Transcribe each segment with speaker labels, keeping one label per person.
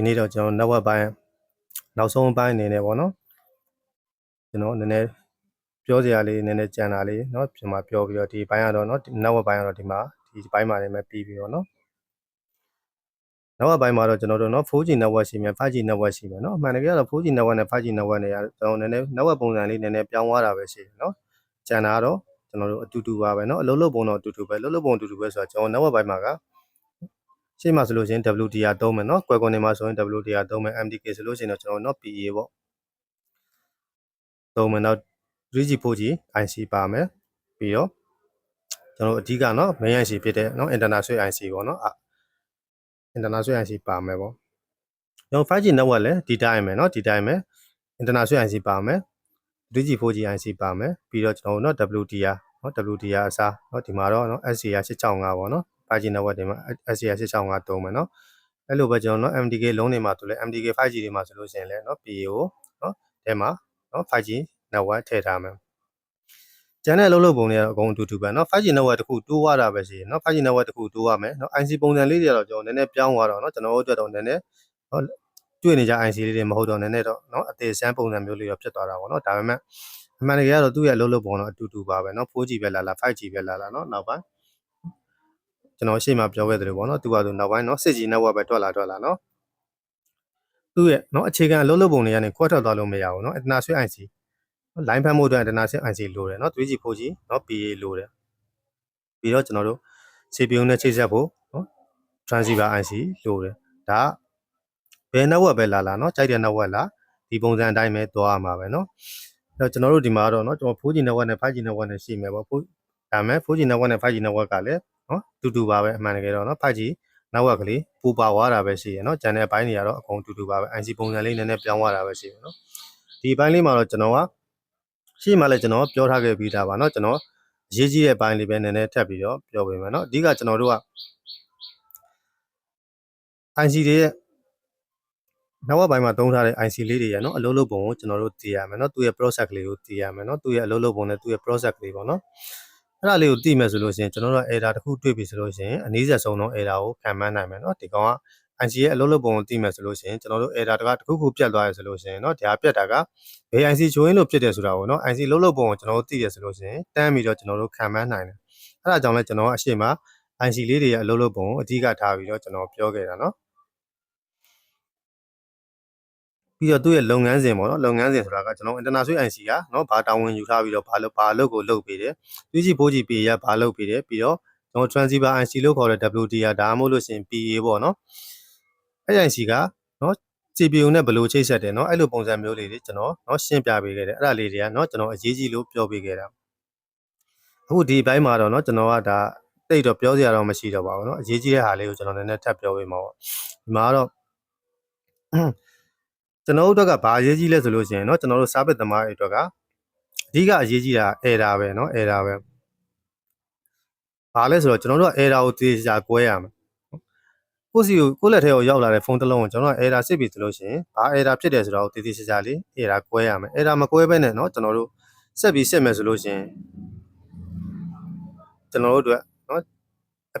Speaker 1: ဒီနေ့တော့ကျွန်တော် network ပိုင်းနောက်ဆုံးပိုင်းအနေနဲ့ပေါ့နော်ကျွန်တော်နည်းနည်းပြောစရာလေးနည်းနည်းကြံတာလေးเนาะပြန်มาပြောပြီးတော့ဒီဘိုင်းကတော့เนาะ network ဘိုင်းကတော့ဒီမှာဒီဘိုင်းမှာလည်းပဲပြီးပြီးတော့เนาะ network ဘိုင်းမှာတော့ကျွန်တော်တို့เนาะ 4G network ရှိမယ် 5G network ရှိမယ်เนาะအမှန်တကယ်ကတော့ 4G network နဲ့ 5G network နဲ့ကျွန်တော်နည်းနည်း network ပုံစံလေးနည်းနည်းပြောင်းသွားတာပဲရှိတယ်เนาะကြံတာကတော့ကျွန်တော်တို့အတူတူပါပဲเนาะအလုံးလုံးပုံတော့အတူတူပဲလုံးလုံးပုံအတူတူပဲဆိုတော့ကျွန်တော် network ဘိုင်းမှာက ရှေ့မှာဆိုလို့ရှိရင် WDR သုံးမယ်เนาะကွယ်ကွန်နေမှာဆိုရင် WDR သုံးမယ် MDK ဆိုလို့ရှိရင်တော့ကျွန်တော်เนาะ PA ပေါ့သုံးမယ်နောက် 3G 4G IC ပါမယ်ပြီးတော့ကျွန်တော်တို့အဓိကเนาะ main IC ဖြစ်တဲ့เนาะ internal switch IC ပေါ့เนาะ internal switch IC ပါမယ်ပေါ့ကျွန်တော် 5G network လည်းဒီတိုင်းပဲเนาะဒီတိုင်းပဲ internal switch IC ပါမယ် 3G 4G IC ပါမယ်ပြီးတော့ကျွန်တော်တို့เนาะ WDR เนาะ WDR အစားเนาะဒီမှာတော့เนาะ SCR 665ပေါ့เนาะ 5G network တွေမှာ SCR 665သုံးမယ်เนาะအဲ့လိုပဲကျွန်တော်เนาะ MDK လုံးတွေမှာဆိုလဲ MDK 5G တွေမှာဆိုလို့ရှိရင်လည်းเนาะ PA ကိုเนาะအဲမှာเนาะ 5G network ထည့်ထားမယ်ကျန်တဲ့အလုပ်လုပ်ပုံတွေကတော့အကုန်အတူတူပဲเนาะ 5G network တခုတိုးရတာပဲရှိတယ်เนาะ 5G network တခုတိုးရမယ်เนาะ IC ပုံစံလေးတွေကတော့ကျွန်တော်နည်းနည်းပြောင်းသွားတော့เนาะကျွန်တော်တို့အတွက်တော့နည်းနည်းเนาะတွေ့နေကြ IC လေးတွေမဟုတ်တော့နည်းနည်းတော့เนาะအသေးစမ်းပုံစံမျိုးလေးတော့ဖြစ်သွားတာပေါ့เนาะဒါပေမဲ့အမှန်တကယ်ကတော့သူ့ရဲ့အလုပ်လုပ်ပုံတော့အတူတူပါပဲเนาะ 4G ပဲလာလာ 5G ပဲလာလာเนาะနောက်ပိုင်း ကျွန်တော်ရှေ့မှာပြောခဲ့သလိုပေါ့နော်သူကသူနောက်ပိုင်းနော်စစ်ကြီး network ပဲထွက်လာထွက်လာနော်သူ့ရဲ့နော်အခြေခံအလုပ်လုပ်ပုံတွေကနေခွဲထွက်သွားလို့မရဘူးနော်အတနာဆွေး IC လိုင်းဖမ်းမှုအတွက်အတနာဆွေး IC လိုတယ်နော် 3G 4G နော် PA လိုတယ်ပြီးတော့ကျွန်တော်တို့ CPU နဲ့ချိတ်ဆက်ဖို့နော် transceiver IC လိုတယ်ဒါဘယ် network ပဲလာလာနော်ကြိုက်တဲ့ network လာဒီပုံစံအတိုင်းပဲသွားရမှာပဲနော်အဲ့တော့ကျွန်တော်တို့ဒီမှာတော့နော်ကျွန်တော် 4G network နဲ့ 5G network နဲ့ရှိမယ်ပေါ့ဒါမဲ့ 4G network နဲ့ 5G network ကလည်း နော်တူတူပါပဲအမှန်တကယ်တော့နော် 5G နောက်ကလေးပူပါဝါတာပဲရှိရနော်ဂျန်တဲ့အပိုင်းတွေကတော့အကုန်တူတူပါပဲ IC ပုံစံလေးနည်းနည်းပြောင်းသွားတာပဲရှိရနော်ဒီအပိုင်းလေးမှာတော့ကျွန်တော်ကရှေ့မှာလည်းကျွန်တော်ပြောထားခဲ့ပြီးသားပါနော်ကျွန်တော်အရေးကြီးတဲ့ပိုင်းလေးပဲနည်းနည်းထပ်ပြီးတော့ပြောပေးမယ်နော်အဓိကကျွန်တော်တို့က IC တွေရဲ့နောက်ကပိုင်းမှာသုံးထားတဲ့ IC လေးတွေရနော်အလုပ်လုပ်ပုံကိုကျွန်တော်တို့သိရမယ်နော်သူ့ရဲ့ process ကလေးကိုသိရမယ်နော်သူ့ရဲ့အလုပ်လုပ်ပုံနဲ့သူ့ရဲ့ process ကလေးပေါ့နော် အဲ့ဒါလေးကိုသိမယ်ဆိုလို့ရှိရင်ကျွန်တော်တို့က error တစ်ခုတွေ့ပြီဆိုလို့ရှိရင်အနည်းဆက်ဆုံးတော့ error ကိုခံမှန်းနိုင်မယ်เนาะဒီကောင်က IC ရဲ့အလုံးလုံးပုံကိုသိမယ်ဆိုလို့ရှိရင်ကျွန်တော်တို့ error တကတစ်ခုခုပြတ်သွားရဆိုလို့ရှိရင်เนาะဒါပြတ်တာကဘယ် IC ချိုးရင်းလို့ဖြစ်တယ်ဆိုတာကိုเนาะ IC လုံးလုံးပုံကိုကျွန်တော်တို့သိရဆိုလို့ရှိရင်တန်းပြီးတော့ကျွန်တော်တို့ခံမှန်းနိုင်တယ်အဲ့ဒါကြောင့်လဲကျွန်တော်ကအရှိမ IC လေးတွေရဲ့အလုံးလုံးပုံကိုအဓိကထားပြီးတော့ကျွန်တော်ပြောခဲ့တာเนาะ ပြီးတော့သူ့ရဲ့လုပ်ငန်းစဉ်ပေါ့နော်လုပ်ငန်းစဉ်ဆိုတာကကျွန်တော် international IC ကနော်ဘာတာဝန်ယူထားပြီးတော့ဘာလုပ်ဘာလုပ်ကိုလုပ်ပေးတယ် 3G 4G PA ကဘာလုပ်ပေးတယ်ပြီးတော့ကျွန်တော် transceiver IC လို့ခေါ်တဲ့ WDR ဒါမှမဟုတ်လို့ရှိရင် PA ပေါ့နော်အဲ့ IC ကနော် CPU နဲ့ဘယ်လိုချိတ်ဆက်တယ်နော်အဲ့လိုပုံစံမျိုးလေးတွေကျွန်တော်နော်ရှင်းပြပေးခဲ့တယ်အဲ့ဒါလေးတွေကနော်ကျွန်တော်အရေးကြီးလို့ပြောပေးခဲ့တာအခုဒီဘိုင်းမှာတော့နော်ကျွန်တော်ကဒါတိတ်တော့ပြောစရာတော့မရှိတော့ပါဘူးနော်အရေးကြီးတဲ့ဟာလေးကိုကျွန်တော်နည်းနည်းထပ်ပြောပေးမှာပေါ့ဒီမှာကတော့ ကျွန်တော်တို့အတွက်ကဘာအရေးကြီးလဲဆိုလို့ရှိရင်เนาะကျွန်တော်တို့စားပစ်သမားတွေအတွက်ကအဓိကအရေးကြီးတာ error ပဲเนาะ error ပဲဘာလဲဆိုတော့ကျွန်တော်တို့က error ကိုသိချာကွဲရမယ်ကိုစီကိုကိုလက်ထဲကိုရောက်လာတဲ့ဖုန်းတစ်လုံးကိုကျွန်တော်က error စစ်ပြီဆိုလို့ရှိရင်ဘာ error ဖြစ်တယ်ဆိုတော့သိသိချာချာလေး error ကွဲရမယ် error မကွဲဘဲနဲ့เนาะကျွန်တော်တို့ဆက်ပြီးစစ်မယ်ဆိုလို့ရှိရင်ကျွန်တော်တို့အတွက်เนาะ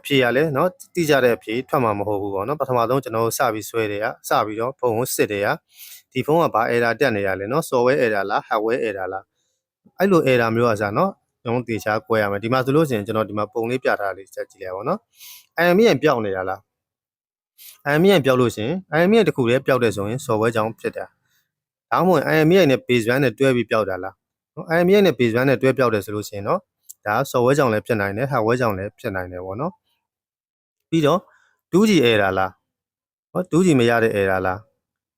Speaker 1: အဖြေရလဲเนาะတိကျတဲ့အဖြေထွက်မှာမဟုတ်ဘူးပေါ့เนาะပထမဆုံးကျွန်တော်တို့စပြီးဆွဲတယ်ကစပြီးတော့ဖုန်းကိုစစ်တယ်က ဒီဖုန်းကဘာ error တက်နေရလဲเนาะ software error လား hardware error လားအဲ့လို error မျိုးอ่ะစားเนาะကျွန်တော်တေချာကွဲရမယ်ဒီမှာဆိုလို့ရှိရင်ကျွန်တော်ဒီမှာပုံလေးပြထားလေးချက်ကြည့်လိုက်ပါเนาะ IMEI ပျောက်နေတာလား IMEI ပျောက်လို့ရှိရင် IMEI တခုတည်းပျောက်တယ်ဆိုရင် software ကြောင့်ဖြစ်တာဒါမှမဟုတ် IMEI နဲ့ base one နဲ့တွဲပြီးပျောက်တာလားเนาะ IMEI နဲ့ base one နဲ့တွဲပျောက်တယ်ဆိုလို့ရှိရင်เนาะဒါ software ကြောင့်လည်းဖြစ်နိုင်တယ် hardware ကြောင့်လည်းဖြစ်နိုင်တယ်ပေါ့เนาะ ပြီးတော့ 2G error လားเนาะ 2G မရတဲ့ error လား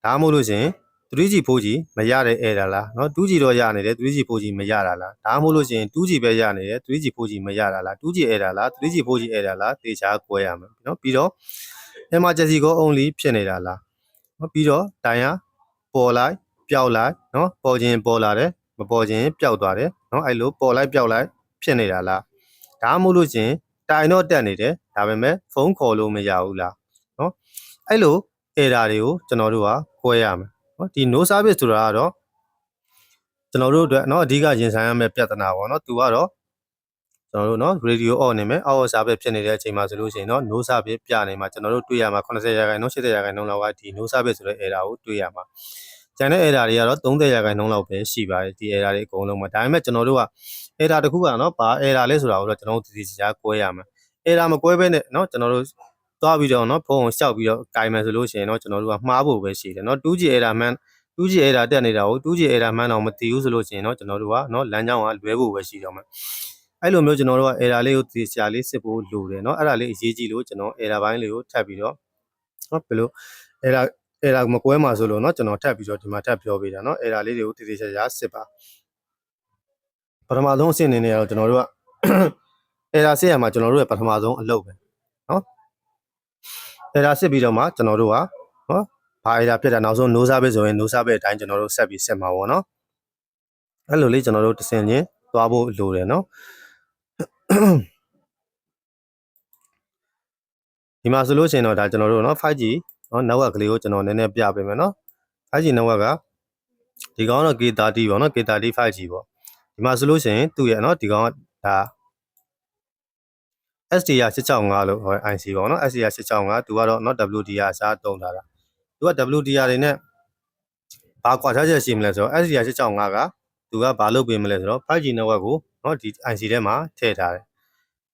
Speaker 1: ဒါမှမဟုတ်လို့ရှိရင် 3G 4G မရတဲ့ error လားเนาะ 2G တော့ရနေတယ် 3G 4G မရတာလားဒါမှမဟုတ်လို့ရှိရင် 2G ပဲရနေတယ် 3G 4G မရတာလား 2G error လား 3G 4G error လားသေချာကွဲရမယ်เนาะပြီးတော့ emergency call only ဖြစ်နေတာလားเนาะပြီးတော့တိုင်ရပေါ်လိုက်ပျောက်လိုက်เนาะပေါ်ခြင်းပေါ်လာတယ်မပေါ်ခြင်းပျောက်သွားတယ်เนาะအဲ့လိုပေါ်လိုက်ပျောက်လိုက်ဖြစ်နေတာလားဒါမှမဟုတ်လို့ရှိရင်တိုင်တော့တက်နေတယ် ဒါပေမဲ့ဖုန်းခေါ်လို့မရဘူးလားเนาะအဲ့လို error တွေကိုကျွန်တော်တို့ကကွဲရမယ်နော်ဒီ no service ဆိုတာကတော့ကျွန်တော်တို့အတွက်เนาะအဓိကရင်ဆိုင်ရမယ့်ပြဿနာပေါ့เนาะသူကတော့ ကျွန်တော်တို့เนาะ radio on နေမယ်အောက်စာပဲဖြစ်နေတဲ့အချိန်မှာဆိုလို့ရှိရင်เนาะ no service ပြနေမှာကျွန်တော်တို့တွေ့ရမှာ80ရာခိုင်နှုန်း80ရာခိုင်နှုန်းလောက်ကဒီ no service ဆိုတဲ့ error ကိုတွေ့ရမှာကျန်တဲ့ error တွေကတော့30ရာခိုင်နှုန်းလောက်ပဲရှိပါတယ်ဒီ error တွေအကုန်လုံးမှာဒါပေမဲ့ကျွန်တော်တို့က error တစ်ခုကเนาะဘာ error လဲဆိုတာကိုတော့ကျွန်တော်တို့တည်တည်ချာကွဲရမှာ error မကွဲဘဲနဲ့เนาะကျွန်တော်တို့သွားပြီးတော့เนาะဖုန်းကိုရှောက်ပြီးတော့ကင်မယ်ဆိုလို့ရှိရင်เนาะကျွန်တော်တို့ကမှားဖို့ပဲရှိတယ်เนาะ 2G error မှန် 2G error တက်နေတာကို 2G error မှန်တော့မသိဘူးဆိုလို့ရှိရင်เนาะကျွန်တော်တို့ကเนาะလမ်းကြောင်းကလွဲဖို့ပဲရှိတော့မှာအဲ့လိုမျိုးကျွန်တော်တို့က error လေးကိုသိချာလေးစစ်ဖို့လိုတယ်เนาะအဲ့ဒါလေးအရေးကြီးလို့ကျွန်တော် error ဘိုင်းလေးကိုထပ်ပြီးတော့เนาะဘယ်လို error error မကွဲမှာဆိုလို့เนาะကျွန်တော်ထပ်ပြီးတော့ဒီမှာထပ်ပြောပေးတာเนาะ error လေးတွေကိုသိသိချာချာစစ်ပါပထမဆုံးအဆင့်အနေနဲ့ကတော့ကျွန်တော်တို့က အဲဒါစစ်ရမှာကျွန်တော်တို့ရဲ့ပထမဆုံးအလုပ်ပဲနော်အဲဒါစစ်ပြီးတော့မှကျွန်တော်တို့ကနော်ဘာအဲဒါဖြစ်တာနောက်ဆုံး노사ပဲဆိုရင်노사ပဲအတိုင်းကျွန်တော်တို့ဆက်ပြီးစစ်မှာပေါ့နော်အဲ့လိုလေးကျွန်တော်တို့တဆင်ချင်းသွားဖို့လိုတယ်နော်ဒီမှာဆိုလို့ရှိရင်တော့ဒါကျွန်တော်တို့နော် 5G နော်နောက်ဝက်ကလေးကိုကျွန်တော်နည်းနည်းပြပေးမယ်နော် 5G နောက်ဝက်ကဒီကောင်တော့ K30 ပေါ့နော် K30 5G ပေါ့ဒီမှာဆိုလို့ရှိရင်သူ့ရဲ့နော်ဒီကောင်ကဒါ SDR 665လို့ခေါ်တဲ့ IC ပေါ့နော် SDR 665သူကတော့ not WDR အစားတုံးထားတာသူက WDR တွေနဲ့ဘာကွာခြားချက်ရှိမလဲဆိုတော့ SDR 665ကသူကဘာလုပ်ပေးမလဲဆိုတော့ 5G network ကိုနော်ဒီ IC ထဲမှာထည့်ထားတယ်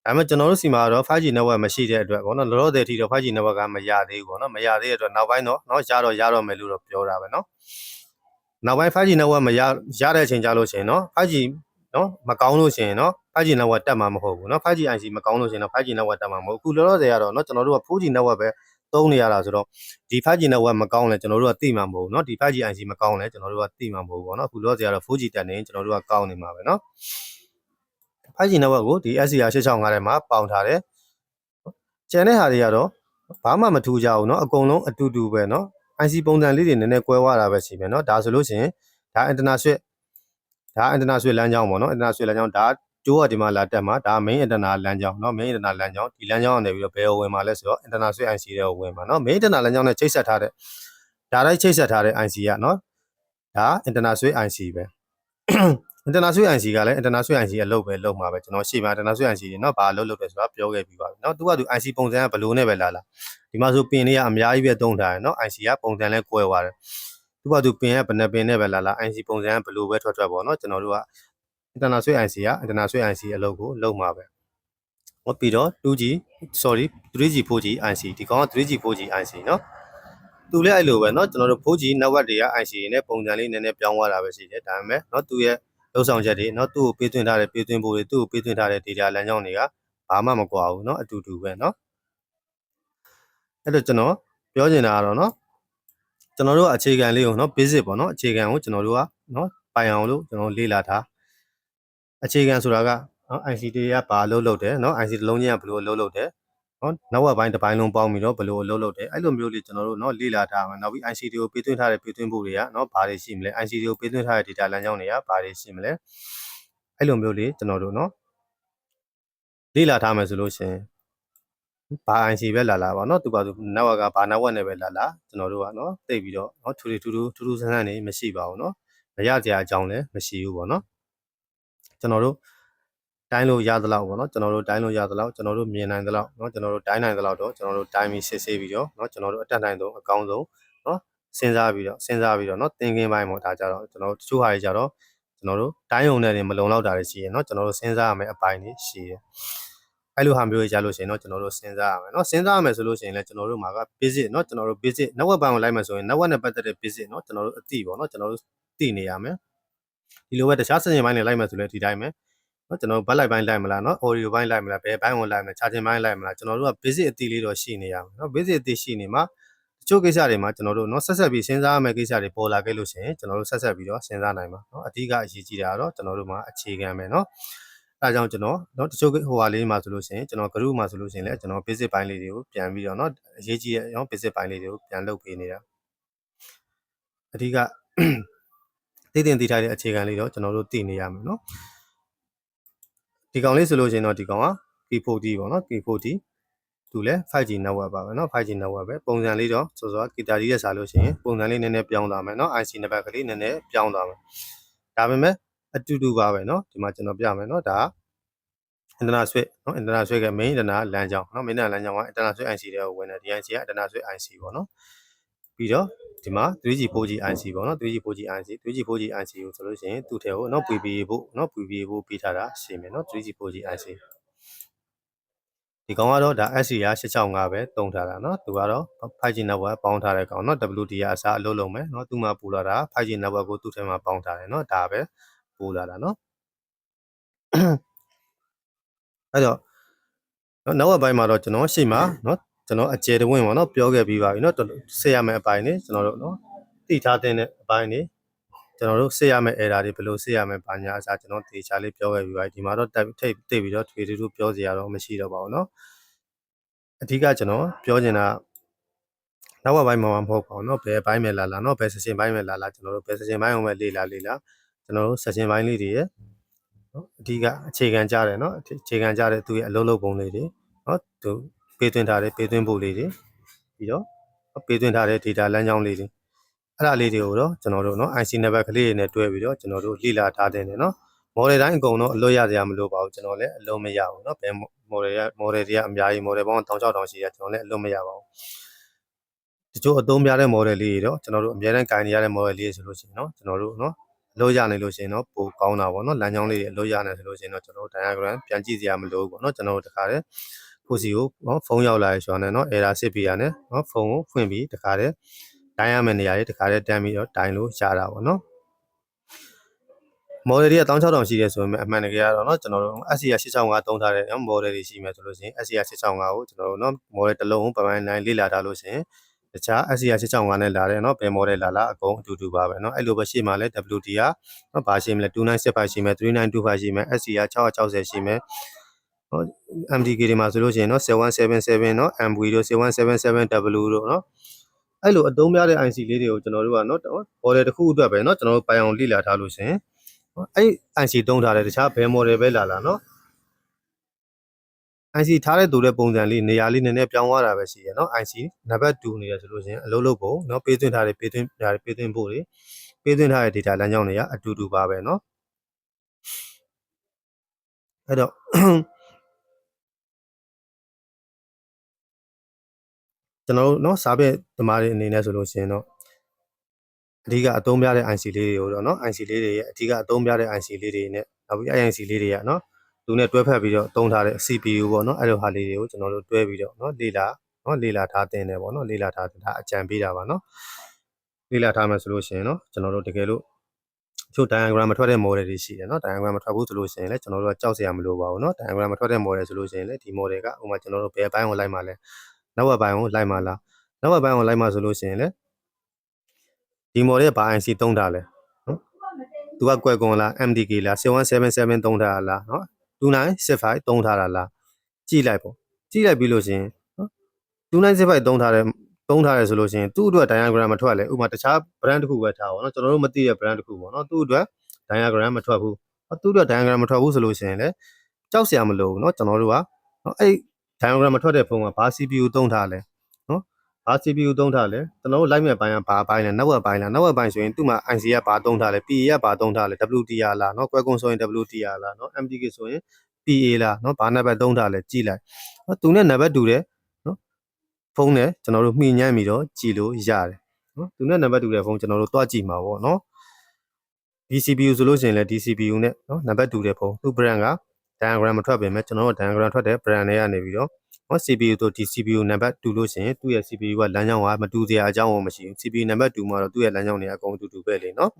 Speaker 1: ဒါပေမဲ့ကျွန်တော်တို့စီမှာတော့ 5G network မရှိတဲ့အတွက်ပေါ့နော်လောလောဆယ်ထိတော့ 5G network ကမရသေးဘူးပေါ့နော်မရသေးတဲ့အတွက်နောက်ပိုင်းတော့နော်ရတော့ရတော့မယ်လို့တော့ပြောတာပဲနော်နောက်ပိုင်း 5G network မရရတဲ့အချိန်ကြလို့ရှိရင်နော် 5G နော်မကောင်းလို့ရှိရင်နော် 5G network တက်မှာမဟုတ်ဘူးနော် 5G IC မကောင်းလို့ရှိရင်တော့ 5G network တက်မှာမဟုတ်ဘူးအခုလောလောဆယ်ကတော့နော်ကျွန်တော်တို့က 4G network ပဲသုံးနေရတာဆိုတော့ဒီ 5G network မကောင်းလဲကျွန်တော်တို့ကသိမှာမဟုတ်ဘူးနော်ဒီ 5G IC မကောင်းလဲကျွန်တော်တို့ကသိမှာမဟုတ်ဘူးပေါ့နော်အခုလောလောဆယ်ကတော့ 4G တက်နေကျွန်တော်တို့ကကောင်းနေမှာပဲနော် 5G network ကိုဒီ SCR 665ထဲမှာပေါင်ထားတယ်ကျန်တဲ့ဟာတွေကတော့ဘာမှမထူးကြဘူးเนาะအကုန်လုံးအတူတူပဲเนาะ IC ပုံစံလေးတွေနည်းနည်းကွဲသွားတာပဲရှိမယ်เนาะဒါဆိုလို့ရှိရင်ဒါ antenna switch ဒါ antenna switch လမ်းကြောင်းပေါ့เนาะ antenna switch လမ်းကြောင်းဒါကျိုးကဒီမှာလာတက်မှာဒါ main antenna လမ်းကြောင်းเนาะ main antenna လမ်းကြောင်းဒီလမ်းကြောင်းကနေပြီးတော့ဘယ်ကိုဝင်မှာလဲဆိုတော့ antenna switch IC တွေကိုဝင်မှာเนาะ main antenna လမ်းကြောင်းနဲ့ချိတ်ဆက်ထားတဲ့ဒါတိုင်းချိတ်ဆက်ထားတဲ့ IC ကเนาะဒါ antenna switch IC ပဲ antenna switch IC ကလည်း antenna switch IC အလုပ်ပဲလုပ်မှာပဲကျွန်တော်ရှေ့မှာ antenna switch IC တွေเนาะဘာအလုပ်လုပ်တယ်ဆိုတာပြောခဲ့ပြီးပါပြီเนาะသူကသူ IC ပုံစံကဘယ်လိုနဲ့ပဲလာလာဒီမှာဆိုပင်လေးကအများကြီးပဲသုံးထားတယ်เนาะ IC ကပုံစံလဲကွဲသွားတယ် သူကသူပင်ကဘယ်နှပင်နဲ့ပဲလာလာ IC ပုံစံကဘယ်လိုပဲထွက်ထွက်ပေါ့เนาะကျွန်တော်တို့က internal switch IC က internal switch IC အလုပ်ကိုလုပ်မှာပဲဟောပြီးတော့ 2G sorry 3G 4G IC ဒီကောင်က 3G 4G IC เนาะသူလည်းအဲ့လိုပဲเนาะကျွန်တော်တို့ 4G network တွေက IC တွေနဲ့ပုံစံလေးနည်းနည်းပြောင်းသွားတာပဲရှိတယ်ဒါပေမဲ့เนาะသူရဲ့လုံဆောင်ချက်တွေเนาะသူ့ကိုပေးသွင်းထားတဲ့ပေးသွင်းဖို့တွေသူ့ကိုပေးသွင်းထားတဲ့ data လမ်းကြောင်းတွေကဘာမှမကွာဘူးเนาะအတူတူပဲเนาะအဲ့တော့ကျွန်တော်ပြောချင်တာကတော့เนาะ ကျွန်တော်တို့အခြေခံလေးကိုနော် basic ပေါ့နော်အခြေခံကိုကျွန်တော်တို့ကနော်ပိုင်အောင်လို့ကျွန်တော်လေ့လာတာအခြေခံဆိုတာကနော် ICT ကဘာလို့လုပ်တယ်နော် ICT လုံးချင်းကဘလို့လုပ်လုပ်တယ်နော်နောက်ဝက်ပိုင်းတစ်ပိုင်းလုံးပေါင်းပြီးတော့ဘလို့လုပ်လုပ်တယ်အဲ့လိုမျိုးလေးကျွန်တော်တို့နော်လေ့လာထားမှာနောက်ပြီး ICT ကိုပေးသွင်းထားတဲ့ပေးသွင်းဖို့တွေကနော်ဘာတွေရှိမလဲ ICT ကိုပေးသွင်းထားတဲ့ data လမ်းကြောင်းတွေကဘာတွေရှိမလဲအဲ့လိုမျိုးလေးကျွန်တော်တို့နော်လေ့လာထားမှာဆိုလို့ရှင် ဘာ IC ပဲလာလာပါเนาะသူပါသူ network ကဘာ network နဲ့ပဲလာလာကျွန်တော်တို့ကเนาะသိပြီးတော့เนาะထူထူထူထူထူထူဆန်းဆန်းနေမရှိပါဘူးเนาะမရကြအကြောင်းလည်းမရှိဘူးပေါ့เนาะကျွန်တော်တို့တိုင်းလို့ရသလောက်ပေါ့နော်ကျွန်တော်တို့တိုင်းလို့ရသလောက်ကျွန်တော်တို့မြင်နိုင်သလောက်เนาะကျွန်တော်တို့တိုင်းနိုင်သလောက်တော့ကျွန်တော်တို့တိုင်းပြီးစစ်ဆေးပြီးတော့เนาะကျွန်တော်တို့အတက်နိုင်ဆုံးအကောင်းဆုံးเนาะစဉ်းစားပြီးတော့စဉ်းစားပြီးတော့เนาะသင်ခင်းပိုင်းပေါ့ဒါကြတော့ကျွန်တော်တို့တချို့ဟာတွေကြတော့ကျွန်တော်တို့တိုင်းုံနဲ့နေမလုံလောက်တာတွေရှိရယ်เนาะကျွန်တော်တို့စဉ်းစားရမယ့်အပိုင်းတွေရှိရယ် အဲ့လိုဟာမျိုးကြီးကြလို့ရှိရင်เนาะကျွန်တော်တို့စဉ်းစားရမယ်เนาะစဉ်းစားရမယ်ဆိုလို့ရှိရင်လည်းကျွန်တော်တို့မှာက basic เนาะကျွန်တော်တို့ basic network ဘန်းကိုလိုက်မယ်ဆိုရင် network နဲ့ပတ်သက်တဲ့ basic เนาะကျွန်တော်တို့အသိပေါ့เนาะကျွန်တော်တို့သိနေရမယ်ဒီလိုပဲတခြားစင်ရင်ပိုင်းတွေလိုက်မယ်ဆိုလည်းဒီတိုင်းပဲနော်ကျွန်တော်ဘတ်လိုက်ပိုင်းလိုက်မလားနော် audio ပိုင်းလိုက်မလားဘယ်ဘိုင်းဝင်လိုက်မလား charging ပိုင်းလိုက်မလားကျွန်တော်တို့က basic အသိလေးတော့ရှိနေရမယ်နော် basic အသိရှိနေမှာတချို့ကိစ္စတွေမှာကျွန်တော်တို့နော်ဆက်ဆက်ပြီးစဉ်းစားရမယ့်ကိစ္စတွေပေါ်လာခဲ့လို့ရှိရင်ကျွန်တော်တို့ဆက်ဆက်ပြီးတော့စဉ်းစားနိုင်မှာနော်အဓိကအရေးကြီးတာကတော့ကျွန်တော်တို့မှာအခြေခံပဲနော် အဲဒါကြောင့်ကျွန်တော်နော်တချို့ဟိုဟာလေးမှာဆိုလို့ရှိရင်ကျွန်တော် group မှာဆိုလို့ရှိရင်လည်းကျွန်တော် basic ပိုင်းလေးတွေကိုပြန်ပြီးတော့နော်အရေးကြီးတဲ့နော် basic ပိုင်းလေးတွေကိုပြန်လုပ်ပေးနေတာအဓိကသိတင်သိထားတဲ့အခြေခံလေးတော့ကျွန်တော်တို့သိနေရမယ်နော်ဒီကောင်လေးဆိုလို့ရှိရင်တော့ဒီကောင်က K40 ပေါ့နော် K40 သူလည်း 5G network ပါပဲเนาะ 5G network ပဲပုံစံလေးတော့စောစောကီတာကြီးရဲ့စာလို့ရှိရင်ပုံစံလေးနည်းနည်းပြောင်းသွားမယ်เนาะ IC နံပါတ်ကလေးနည်းနည်းပြောင်းသွားမယ်ဒါပေမဲ့ အတူတူပါပဲเนาะဒီမှာကျွန်တော်ပြမယ်เนาะဒါ internal switch เนาะ internal switch က main internal လမ်းကြောင်းเนาะ main internal လမ်းကြောင်းက internal switch IC တွေကိုဝင်တယ်ဒီ IC က internal switch IC ပေါ့နော်ပြီးတော့ဒီမှာ 3G 4G IC ပေါ့နော် 3G 4G IC 3G 4G IC ကိုဆိုလို့ရှိရင်သူ့ထဲကိုเนาะ PPA ဖို့เนาะ PPA ဖို့ပေးထားတာရှင်းမယ်เนาะ 3G 4G IC ဒီကောင်ကတော့ဒါ SC က665ပဲတုံထားတာเนาะသူကတော့ 5G network ပေါင်းထားတဲ့ကောင်เนาะ WD ကအစားအလုပ်လုပ်မယ်เนาะသူ့မှာပူလာတာ 5G network ကိုသူ့ထဲမှာပေါင်းထားတယ်เนาะဒါပဲ ပူလာတာเนาะအဲ့တော့နောက်အပိုင်းမှာတော့ကျွန်တော်ရှေ့မှာเนาะကျွန်တော်အကျယ်တဝင်းပေါ့เนาะပြောခဲ့ပြီးပါပြီเนาะဆက်ရမယ့်အပိုင်းနေကျွန်တော်တို့เนาะတည်ထားတဲ့အပိုင်းနေကျွန်တော်တို့ဆက်ရမယ့် error တွေဘယ်လိုဆက်ရမယ့်ဘာညာအစားကျွန်တော်တေချာလေးပြောခဲ့ပြီးပါပြီဒီမှာတော့တိတ်တိတ်ပြီးတော့ထွေတူပြောစရာတော့မရှိတော့ပါဘူးเนาะအဓိကကျွန်တော်ပြောချင်တာနောက်ကပိုင်းမှာမဟုတ်ပါဘူးเนาะဘယ်ဘိုင်းမဲ့လာလာเนาะဘယ်ဆက်ရှင်ဘိုင်းမဲ့လာလာကျွန်တော်တို့ဘယ်ဆက်ရှင်ဘိုင်းအောင်ပဲလေ့လာလေ့လာ ကျွန်တော်တို့ဆက်ရှင်ဘိုင်းလေးတွေရဲ့နော်အဓိကအခြေခံကြတယ်เนาะအခြေခံကြတဲ့သူရဲ့အလုံးလုံးပုံလေးတွေเนาะသူပေးသွင်းထားတဲ့ပေးသွင်းဖို့လေးတွေပြီးတော့ပေးသွင်းထားတဲ့ data လမ်းကြောင်းလေးတွေအဲ့ဒါလေးတွေကိုတော့ကျွန်တော်တို့เนาะ IC number ကလေးတွေနဲ့တွဲပြီးတော့ကျွန်တော်တို့လေ့လာထားတဲ့เนาะ model တိုင်းအကုန်တော့အလွတ်ရစရာမလိုပါဘူးကျွန်တော်လည်းအလုံးမရဘူးเนาะဘယ် model ရ model တွေကအများကြီး model ပေါင်း1600ရှိရကျွန်တော်လည်းအလုံးမရပါဘူးတချို့အသုံးပြတဲ့ model လေးတွေတော့ကျွန်တော်တို့အများတန်းကင်နေရတဲ့ model လေးဆိုလို့ရှိရင်เนาะကျွန်တော်တို့เนาะအ လို့ရနိုင်လို့ရှိရင်တော့ပိုကောင်းတာပေါ့เนาะလမ်းကြောင်းလေးတွေအလို့ရနိုင်ဆိုလို့ရှိရင်တော့ကျွန်တော်တို့ diagram ပြန်ကြည့်စရာမလိုဘူးပေါ့เนาะကျွန်တော်တို့တခါတည်းကိုစီကိုเนาะဖုန်းရောက်လာရဆိုတော့เนาะ error စစ်ပြီးရတယ်เนาะဖုန်းကိုဖွင့်ပြီးတခါတည်းတိုင်းရမယ့်နေရာတွေတခါတည်းတန်းပြီးတော့တိုင်းလို့ရတာပေါ့เนาะ model တွေက16000ရှိတယ်ဆိုရင်အမှန်တကယ်ကတော့เนาะကျွန်တော်တို့ SC က665သုံးထားတဲ့ model တွေရှိမယ်ဆိုလို့ရှိရင် SC က665ကိုကျွန်တော်တို့เนาะ model တစ်လုံးကိုပပိုင်းနိုင်လေ့လာထားလို့ရှိရင် တခြား SCR 665နဲ့လာတယ်နော်ဘယ်မော်ဒယ်လာလာအကုန်အတူတူပါပဲနော်အဲ့လိုပဲရှိမှလဲ WD ကနော်ဘာရှိမလဲ2975ရှိမယ်3925ရှိမယ် SCR 660ရှိမယ်နော် MDK တွေမှာဆိုလို့ရှိရင်နော်7177နော် MV တို့ 7177W တို့နော်အဲ့လိုအသုံးများတဲ့ IC လေးတွေကိုကျွန်တော်တို့ကနော်ဘော်ဒယ်တစ်ခုအတွက်ပဲနော်ကျွန်တော်တို့ပိုင်အောင်လေ့လာထားလို့ရှင်နော်အဲ့ IC သုံးထားတဲ့တခြားဘယ်မော်ဒယ်ပဲလာလာနော် IC ထားတဲ့သူတဲ့ပုံစံလေးနေရာလေးနည်းနည်းပြောင်းသွားတာပဲရှိရเนาะ IC နံပါတ်2နေရဆိုလို့ရှိရင်အလုံးလုံးပုံเนาะပေးသွင်းထားတဲ့ပေးသွင်းထားတဲ့ပေးသွင်းဖို့တွေပေးသွင်းထားတဲ့ data လမ်းကြောင်းတွေကအတူတူပါပဲเนาะအဲ့တော့ကျွန်တော်တို့เนาะစာပေဓမ္မတွေအနေနဲ့ဆိုလို့ရှိရင်တော့အဓိကအသုံးပြတဲ့ IC လေးတွေကိုတော့เนาะ IC လေးတွေရဲ့အဓိကအသုံးပြတဲ့ IC လေးတွေနဲ့နောက်ပြီး IC လေးတွေကเนาะ သူနဲ့တွဲဖက်ပြီးတော့သုံးထားတဲ့ CPU ပေါ့เนาะအဲ့လိုဟာလေးတွေကိုကျွန်တော်တို့တွဲပြီးတော့เนาะလေ့လာเนาะလေ့လာထားတင်တယ်ပေါ့เนาะလေ့လာထားဒါအကြံပေးတာပါเนาะလေ့လာထားမယ်ဆိုလို့ရှိရင်เนาะကျွန်တော်တို့တကယ်လို့ချို့ diagram မထွက်တဲ့ model တွေရှိတယ်เนาะ diagram မထွက်ဘူးဆိုလို့ရှိရင်လည်းကျွန်တော်တို့ကကြောက်စရာမလိုပါဘူးเนาะ diagram မထွက်တဲ့ model ဆိုလို့ရှိရင်လည်းဒီ model ကဥပမာကျွန်တော်တို့ဘယ်ဘိုင်းကိုလိုက်မှလဲနောက်ဘက်ဘိုင်းကိုလိုက်မှလားနောက်ဘက်ဘိုင်းကိုလိုက်မှဆိုလို့ရှိရင်လည်းဒီ model ကဘာ IC သုံးထားလဲနော်သူကကွယ်ကွန်လား MDK လား7177သုံးထားလား နော်2965သုံးထားတာလားကြည့်လိုက်ပေါ့ကြည့်လိုက်ပြီးလို့ရှိရင်နော်2965သုံးထားတဲ့သုံးထားတယ်ဆိုလို့ရှိရင်သူ့အတွက် diagram မထွက်လဲဥပမာတခြား brand တစ်ခုပဲထားပါတော့ကျွန်တော်တို့မသိတဲ့ brand တစ်ခုပေါ့နော်သူ့အတွက် diagram မထွက်ဘူးသူ့အတွက် diagram မထွက်ဘူးဆိုလို့ရှိရင်လည်းကြောက်စရာမလိုဘူးเนาะကျွန်တော်တို့ကနော်အဲ့ diagram မထွက်တဲ့ဖုန်းကဘာ CPU သုံးထားလဲနော် ဘာ CPU သုံးထားလဲကျွန်တော်တို့လိုက်မဲ့ပိုင်းကဘာပိုင်းလဲ network ပိုင်းလား network ပိုင်းဆိုရင်သူ့မှာ IC ကဘာသုံးထားလဲ PA ကဘာသုံးထားလဲ WTR လားနော်ကွဲကွန်ဆိုရင် WTR လားနော် MTK ဆိုရင် PA လားနော်ဘာနံပါတ်သုံးထားလဲကြည့်လိုက်နော်သူနဲ့နံပါတ်တူတယ်နော်ဖုန်းနဲ့ကျွန်တော်တို့မှီညမ်းပြီးတော့ကြည့်လို့ရတယ်နော်သူနဲ့နံပါတ်တူတဲ့ဖုန်းကျွန်တော်တို့တွားကြည့်မှာပေါ့နော် DCPU ဆိုလို့ရှိရင်လည်း DCPU နဲ့နော်နံပါတ်တူတဲ့ဖုန်းသူ့ brand က diagram မထွက်ပေမဲ့ကျွန်တော်တို့ diagram ထွက်တဲ့ brand တွေကနေပြီးတော့ နော် CPU တို့ DCPU နံပါတ်တူလို့ရှိရင်သူ့ရဲ့ CPU ကလမ်းကြောင်းကမတူစရာအကြောင်းကိုမရှိဘူး CPU နံပါတ်တူမှာတော့သူ့ရဲ့လမ်းကြောင်းတွေအကုန်တူတူပဲလေနော်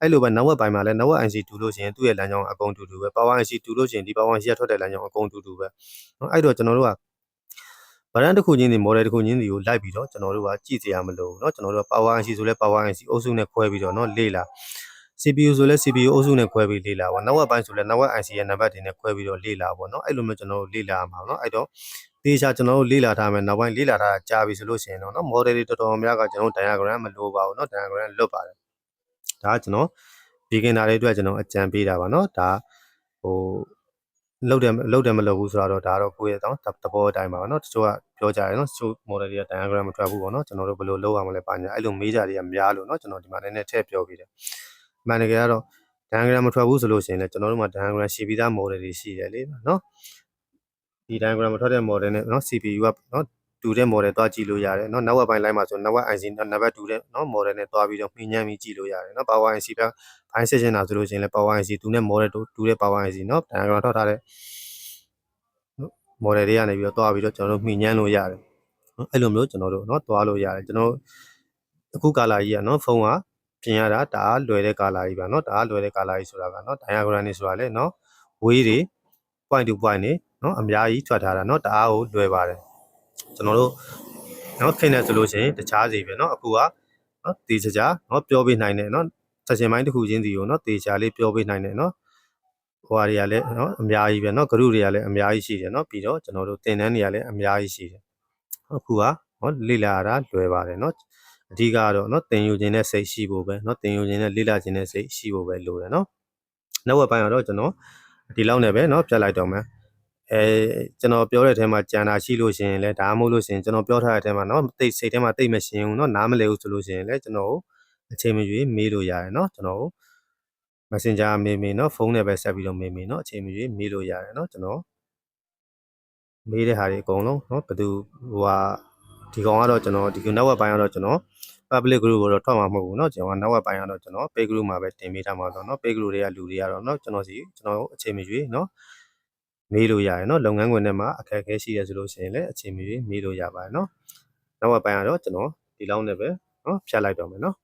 Speaker 1: အဲ့လိုပဲ network ပိုင်းမှာလည်း network IC တူလို့ရှိရင်သူ့ရဲ့လမ်းကြောင်းအကုန်တူတူပဲ power IC တူလို့ရှိရင်ဒီ power IC ကထွက်တဲ့လမ်းကြောင်းအကုန်တူတူပဲနော်အဲ့တော့ကျွန်တော်တို့က brand တစ်ခုချင်းစီ model တစ်ခုချင်းစီကိုလိုက်ပြီးတော့ကျွန်တော်တို့ကကြည့်စရာမလိုဘူးเนาะကျွန်တော်တို့က power IC ဆိုလဲ power IC အုပ်စုနဲ့ခွဲပြီးတော့เนาะလေ့လာ CPU ဆိုလဲ CPU အုပ်စုနဲ့ခွဲပြီးလေ့လာပါနောက်ဝက်ပိုင်းဆိုလဲနောက်ဝက် IC ရဲ့နံပါတ်တွေနဲ့ခွဲပြီးတော့လေ့လာပါเนาะအဲ့လိုမျိုးကျွန်တော်တို့လေ့လာမှာเนาะအဲ့တော့ သေချာကျွန်တော်တို့လေ့လာထားမယ်နောက်ပိုင်းလေ့လာထားတာကြာပြီဆိုလို့ရှိရင်တော့နော် model တွေတော်တော်များကကျွန်တော် diagram မလိုပါဘူးနော် diagram လွတ်ပါတယ်ဒါကကျွန်တော် beginner တွေအတွက်ကျွန်တော်အကြံပေးတာပါနော်ဒါဟိုလောက်တယ်လောက်တယ်မလောက်ဘူးဆိုတော့ဒါတော့ကိုယ့်ရဲ့တော့သဘောအတိုင်းပါနော်တချို့ကပြောကြတယ်နော်တချို့ model တွေက diagram မထွက်ဘူးပေါ့နော်ကျွန်တော်တို့ဘယ်လိုလုပ်ရမလဲပါညာအဲ့လိုမေးကြတွေကများလို့နော်ကျွန်တော်ဒီမှာနည်းနည်းထည့်ပြောပေးတယ်မှန်တကယ်ကတော့ diagram မထွက်ဘူးဆိုလို့ရှိရင်လည်းကျွန်တော်တို့မှာ diagram ရှိပြီးသား model တွေရှိတယ်လေနော် ဒီ diagram မှာထွက်တဲ့ model နဲ့เนาะ CPU ကเนาะတူတဲ့ model တွားကြည့်လို့ရတယ်เนาะနောက်ဝက်ပိုင်းလိုက်မှာဆိုနောက်ဝက် IC နံပါတ်တူတဲ့เนาะ model နဲ့တွားပြီးတော့မှီညမ်းပြီးကြည့်လို့ရတယ်เนาะ power IC ပဲဘိုင်းဆက်ရှင်တာဆိုလို့ရှိရင်လည်း power IC တူနဲ့ model တူတဲ့ power IC เนาะ diagram ထွက်ထားတဲ့ model တွေကနေပြီးတော့တွားပြီးတော့ကျွန်တော်တို့မှီညမ်းလို့ရတယ်เนาะအဲ့လိုမျိုးကျွန်တော်တို့เนาะတွားလို့ရတယ်ကျွန်တော်တို့အခုကာလာကြီးอ่ะเนาะဖုန်းကပြင်ရတာဒါလွယ်တဲ့ကာလာကြီးပါเนาะဒါလွယ်တဲ့ကာလာကြီးဆိုတာကเนาะ diagram နေဆိုတာလေเนาะဝေးတွေ point to point နေ နော်အများကြီးကြွထားတာနော်တအားကိုလွယ်ပါတယ်ကျွန်တော်တို့နော်ခင်တယ်ဆိုလို့ရှိရင်တခြားစီပဲနော်အခုကနော်တေချာချာနော်ပြောပေးနိုင်တယ်နော်ဆက်ရှင်ပိုင်းတစ်ခုချင်းစီကိုနော်တေချာလေးပြောပေးနိုင်တယ်နော်ဟိုဟာတွေကလည်းနော်အများကြီးပဲနော်ဂရုတွေကလည်းအများကြီးရှိတယ်နော်ပြီးတော့ကျွန်တော်တို့သင်တန်းတွေကလည်းအများကြီးရှိတယ်အခုကနော်လေ့လာတာလွယ်ပါတယ်နော်အဓိကတော့နော်သင်ယူခြင်းနဲ့စိတ်ရှိဖို့ပဲနော်သင်ယူခြင်းနဲ့လေ့လာခြင်းနဲ့စိတ်ရှိဖို့ပဲလိုတယ်နော်နောက်ဝက်ပိုင်းကတော့ကျွန်တော်ဒီလောက်နဲ့ပဲနော်ပြတ်လိုက်တော့မယ် အဲကျွန်တော်ပြောတဲ့အထဲမှာကြံတာရှိလို့ရှိရင်လည်းဒါမှမဟုတ်လို့ရှိရင်ကျွန်တော်ပြောထားတဲ့အထဲမှာเนาะတိတ်စိတ်ထဲမှာတိတ်မရှင်းဘူးเนาะနားမလည်ဘူးဆိုလို့ရှိရင်လည်းကျွန်တော်ကိုအချိန်မရွေးမေးလို့ရတယ်เนาะကျွန်တော်ကို Messenger မေးမေးเนาะဖုန်းနဲ့ပဲဆက်ပြီးတော့မေးမေးเนาะအချိန်မရွေးမေးလို့ရတယ်เนาะကျွန်တော်မေးတဲ့ဟာတွေအကုန်လုံးเนาะဘယ်သူဟိုဟာဒီကောင်ကတော့ကျွန်တော်ဒီကနောက်ဝက်ပိုင်းကတော့ကျွန်တော် public group ကိုတော့ထွက်မှာမဟုတ်ဘူးเนาะကျွန်တော်နောက်ဝက်ပိုင်းကတော့ကျွန်တော် page group မှာပဲတင်ပေးထားမှာဆိုတော့เนาะ page group တွေကလူတွေကတော့เนาะကျွန်တော်စီကျွန်တော်အချိန်မရွေးเนาะ မေးလို့ရတယ်เนาะလုပ်ငန်းခွင်ထဲမှာအခက်အခဲရှိရဆိုလို့ရှိရင်လည်းအချိန်မရွေးမေးလို့ရပါတယ်เนาะနောက်ဝက်ပိုင်းကတော့ကျွန်တော်ဒီလောက်နဲ့ပဲเนาะဖြတ်လိုက်တော့မယ်เนาะ